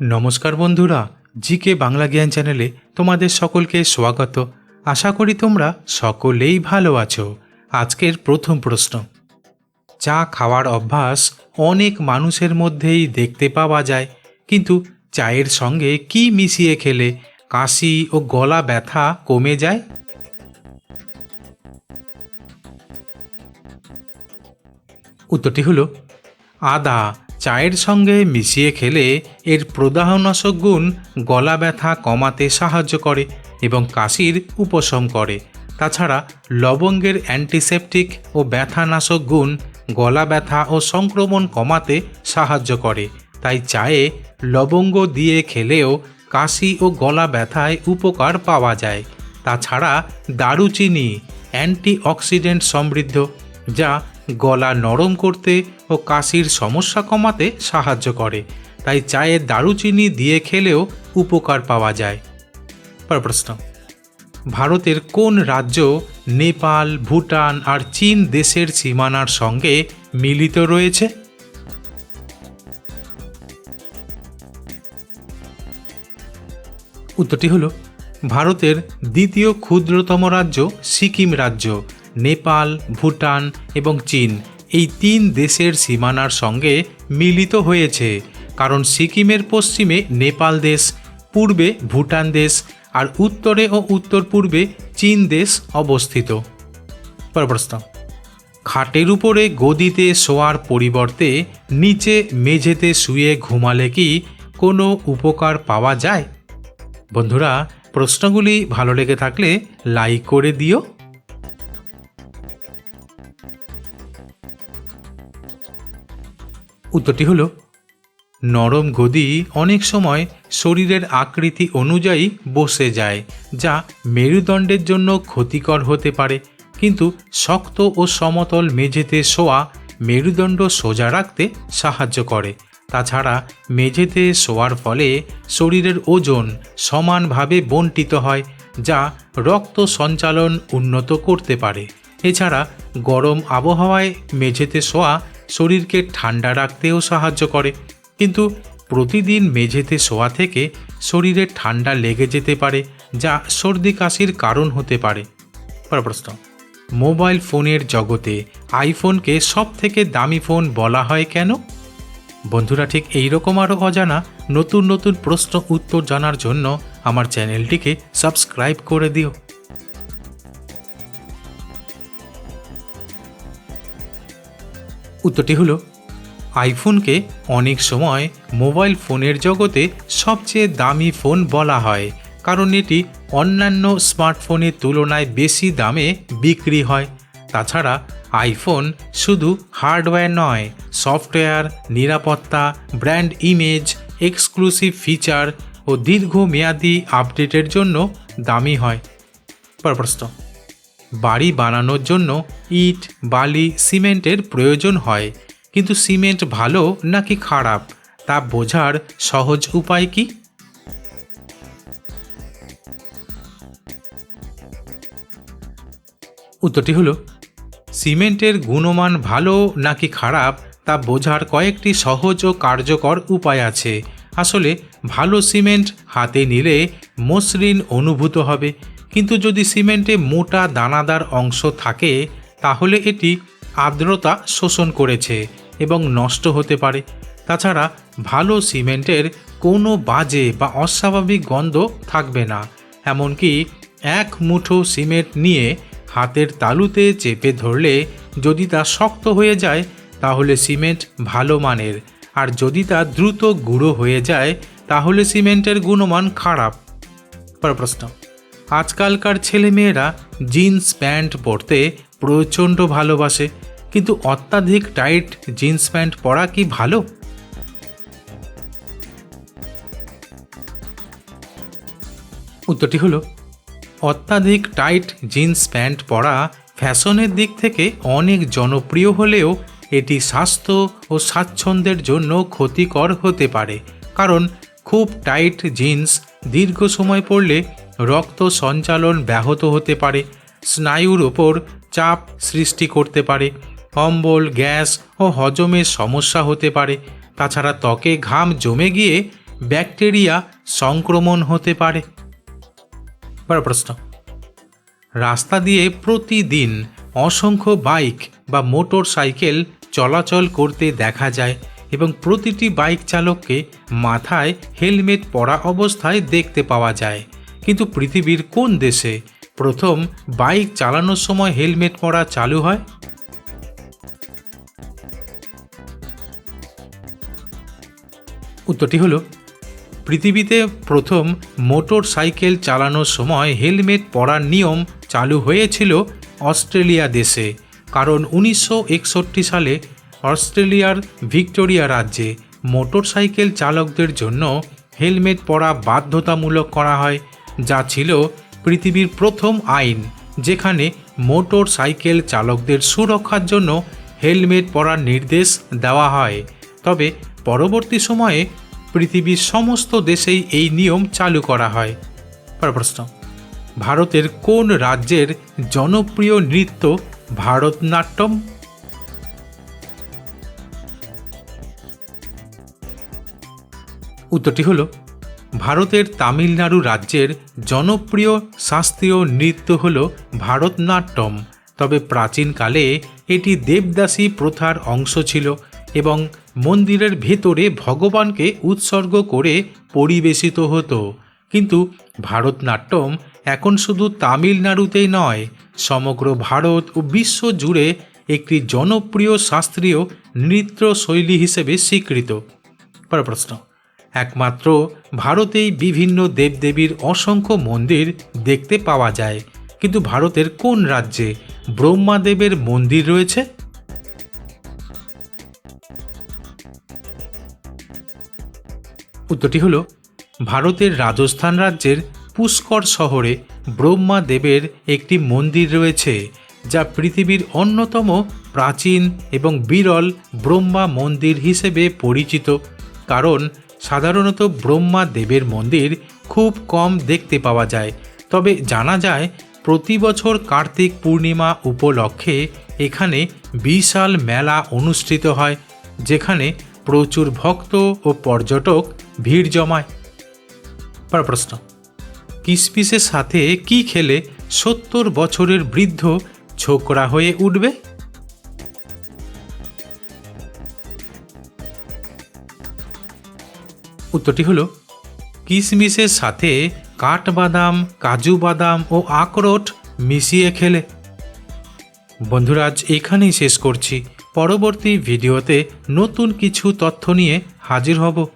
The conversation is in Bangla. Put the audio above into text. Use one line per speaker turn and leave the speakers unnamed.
নমস্কার বন্ধুরা জিকে বাংলা জ্ঞান চ্যানেলে তোমাদের সকলকে স্বাগত। আশা করি তোমরা সকলেই ভালো আছো। আজকের প্রথম প্রশ্ন। চা খাওয়ার অভ্যাস অনেক মানুষের মধ্যেই দেখতে পাওয়া যায়, কিন্তু চায়ের সঙ্গে কি মিশিয়ে খেলে কাশি ও গলা ব্যথা কমে যায়? উত্তরটি হলো, আদা চায়ের সঙ্গে মিশিয়ে খেলে এর প্রদাহনাশক গুণ গলা ব্যথা কমাতে সাহায্য করে এবং কাশির উপশম করে। তাছাড়া লবঙ্গের অ্যান্টিসেপটিক ও ব্যথানাশক গুণ গলা ব্যথা ও সংক্রমণ কমাতে সাহায্য করে। তাই চায়ে লবঙ্গ দিয়ে খেলেও কাশি ও গলা ব্যথায় উপকার পাওয়া যায়। তাছাড়া দারুচিনি অ্যান্টিঅক্সিডেন্ট সমৃদ্ধ, যা গলা নরম করতে ও কাশির সমস্যা কমাতে সাহায্য করে। তাই চায়ে দারুচিনি দিয়ে খেলেও উপকার পাওয়া যায়। পরের প্রশ্ন। ভারতের কোন রাজ্য নেপাল, ভুটান আর চীন দেশের সীমানার সঙ্গে মিলিত রয়েছে? উত্তরটি হলো, ভারতের দ্বিতীয় ক্ষুদ্রতম রাজ্য সিকিম রাজ্য। নেপাল, ভুটান এবং চীন এই তিন দেশের সীমানার সঙ্গে মিলিত হয়েছে। কারণ সিকিমের পশ্চিমে নেপাল দেশ, পূর্বে ভুটান দেশ আর উত্তরে ও উত্তর পূর্বে চীন দেশ অবস্থিত। খাটের উপরে গদিতে শোয়ার পরিবর্তে নিচে মেঝেতে শুয়ে ঘুমালে কি কোনো উপকার পাওয়া যায়? বন্ধুরা, প্রশ্নগুলি ভালো লেগে থাকলে লাইক করে দিও। উত্তরটি হলো, নরম গদি অনেক সময় শরীরের আকৃতি অনুযায়ী বসে যায়, যা মেরুদণ্ডের জন্য ক্ষতিকর হতে পারে। কিন্তু শক্ত ও সমতল মেঝেতে শোয়া মেরুদণ্ড সোজা রাখতে সাহায্য করে। তাছাড়া মেঝেতে শোয়ার ফলে শরীরের ওজন সমানভাবে বণ্টিত হয়, যা রক্ত সঞ্চালন উন্নত করতে পারে। এছাড়া গরম আবহাওয়ায় মেঝেতে শোয়া শরীরকে ঠান্ডা রাখতেও সাহায্য করে। কিন্তু প্রতিদিন মেঝেতে শোয়া থেকে শরীরে ঠান্ডা লেগে যেতে পারে, যা সর্দি কাশির কারণ হতে পারে। প্রশ্ন, মোবাইল ফোনের জগতে আইফোনকে সব থেকে দামি ফোন বলা হয় কেন? বন্ধুরা, ঠিক এইরকম আরও অজানা নতুন নতুন প্রশ্ন উত্তর জানার জন্য আমার চ্যানেলটিকে সাবস্ক্রাইব করে দিও। উত্তরটি হলো, আইফোনকে অনেক সময় মোবাইল ফোনের জগতে সবচেয়ে দামি ফোন বলা হয়, কারণ এটি অন্যান্য স্মার্টফোনের তুলনায় বেশি দামে বিক্রি হয়। তাছাড়া আইফোন শুধু হার্ডওয়্যার নয়, সফটওয়্যার, নিরাপত্তা, ব্র্যান্ড ইমেজ, এক্সক্লুসিভ ফিচার ও দীর্ঘমেয়াদী আপডেটের জন্য দামি হয়। পর প্রশ্ন। বাড়ি বানানোর জন্য ইট, বালি, সিমেন্টের প্রয়োজন হয়। কিন্তু সিমেন্ট ভালো নাকি খারাপ, তা বোঝার সহজ উপায় কি? উত্তরটি হলো, সিমেন্টের গুণমান ভালো নাকি খারাপ, তা বোঝার কয়েকটি সহজ ও কার্যকর উপায় আছে। আসলে ভালো সিমেন্ট হাতে নিলে মসৃণ অনুভূত হবে। কিন্তু যদি সিমেন্টে মোটা দানাদার অংশ থাকে, তাহলে এটি আর্দ্রতা শোষণ করেছে এবং নষ্ট হতে পারে। তাছাড়া ভালো সিমেন্টের কোনো বাজে বা অস্বাভাবিক গন্ধ থাকবে না, এমনকি এক মুঠো সিমেন্ট নিয়ে হাতের তালুতে চেপে ধরলে যদি তা শক্ত হয়ে যায়, তাহলে সিমেন্ট ভালো মানের। আর যদি তা দ্রুত গুঁড়ো হয়ে যায়, তাহলে সিমেন্টের গুণমান খারাপ। পর প্রশ্ন। আজকালকার ছেলেমেয়েরা জিন্স প্যান্ট পরতে প্রচণ্ড ভালোবাসে, কিন্তু অত্যাধিক টাইট জিন্স প্যান্ট পরা কি ভালো? উত্তরটি হলো, অত্যাধিক টাইট জিন্স প্যান্ট পরা ফ্যাশনের দিক থেকে অনেক জনপ্রিয় হলেও এটি স্বাস্থ্য ও স্বাচ্ছন্দ্যের জন্য ক্ষতিকর হতে পারে, কারণ খুব টাইট জিন্স দীর্ঘ সময় পড়লে রক্ত সঞ্চালন ব্যাহত হতে পারে, স্নায়ুর ওপর চাপ সৃষ্টি করতে পারে, অম্বল, গ্যাস ও হজমের সমস্যা হতে পারে। তাছাড়া ত্বকে ঘাম জমে গিয়ে ব্যাকটেরিয়া সংক্রমণ হতে পারে। পরের প্রশ্ন। রাস্তা দিয়ে প্রতিদিন অসংখ্য বাইক বা মোটর সাইকেল চলাচল করতে দেখা যায় এবং প্রতিটি বাইক চালককে মাথায় হেলমেট পরা অবস্থায় দেখতে পাওয়া যায়। কিন্তু পৃথিবীর কোন দেশে প্রথম বাইক চালানোর সময় হেলমেট পরা চালু হয়? উত্তরটি হলো, পৃথিবীতে প্রথম মোটর সাইকেল চালানোর সময় হেলমেট পরার নিয়ম চালু হয়েছিল অস্ট্রেলিয়া দেশে, কারণ উনিশশো একষট্টি সালে অস্ট্রেলিয়ার ভিক্টোরিয়া রাজ্যে মোটর সাইকেল চালকদের জন্য হেলমেট পরা বাধ্যতামূলক করা হয়। যা ছিল পৃথিবীর প্রথম আইন, যেখানে মোটর সাইকেল চালকদের সুরক্ষার জন্য হেলমেট পরার নির্দেশ দেওয়া হয়। তবে পরবর্তী সময়ে পৃথিবীর সমস্ত দেশেই এই নিয়ম চালু করা হয়। প্রশ্ন। ভারতের কোন রাজ্যের জনপ্রিয় নৃত্য ভারতনাট্যম? উত্তরটি হল ভারতের তামিলনাড়ু রাজ্যের জনপ্রিয় শাস্ত্রীয় নৃত্য হল ভারতনাট্যম। তবে প্রাচীনকালে এটি দেবদাসী প্রথার অংশ ছিল এবং মন্দিরের ভেতরে ভগবানকে উৎসর্গ করে পরিবেশিত হতো। কিন্তু ভারতনাট্যম এখন শুধু তামিলনাড়ুতেই নয়, সমগ্র ভারত ও বিশ্ব জুড়ে একটি জনপ্রিয় শাস্ত্রীয় নৃত্য শৈলী হিসেবে স্বীকৃত। পরের প্রশ্ন। একমাত্র ভারতেই বিভিন্ন দেবদেবীর অসংখ্য মন্দির দেখতে পাওয়া যায়। কিন্তু ভারতের কোন রাজ্যে ব্রহ্মাদেবের মন্দির রয়েছে? উত্তরটি হল, ভারতের রাজস্থান রাজ্যের পুষ্কর শহরে ব্রহ্মা দেবের একটি মন্দির রয়েছে, যা পৃথিবীর অন্যতম প্রাচীন এবং বিরল ব্রহ্মা মন্দির হিসেবে পরিচিত। কারণ সাধারণত ব্রহ্মা দেবের মন্দির খুব কম দেখতে পাওয়া যায়। তবে জানা যায়, প্রতি বছর কার্তিক পূর্ণিমা উপলক্ষে এখানে বিশাল মেলা অনুষ্ঠিত হয়, যেখানে প্রচুর ভক্ত ও পর্যটক ভিড় জমায়। পর প্রশ্ন কিসপিসের সাথে কি খেলে সত্তর বছরের বৃদ্ধ ছোকরা হয়ে উঠবে? উত্তরটি হলো কিশমিশের সাথে কাঠবাদাম, কাজু বাদাম ও আখরোট মিশিয়ে খেলে। বন্ধুরা, আজ এখানেই শেষ করছি। পরবর্তী ভিডিওতে নতুন কিছু তথ্য নিয়ে হাজির হব।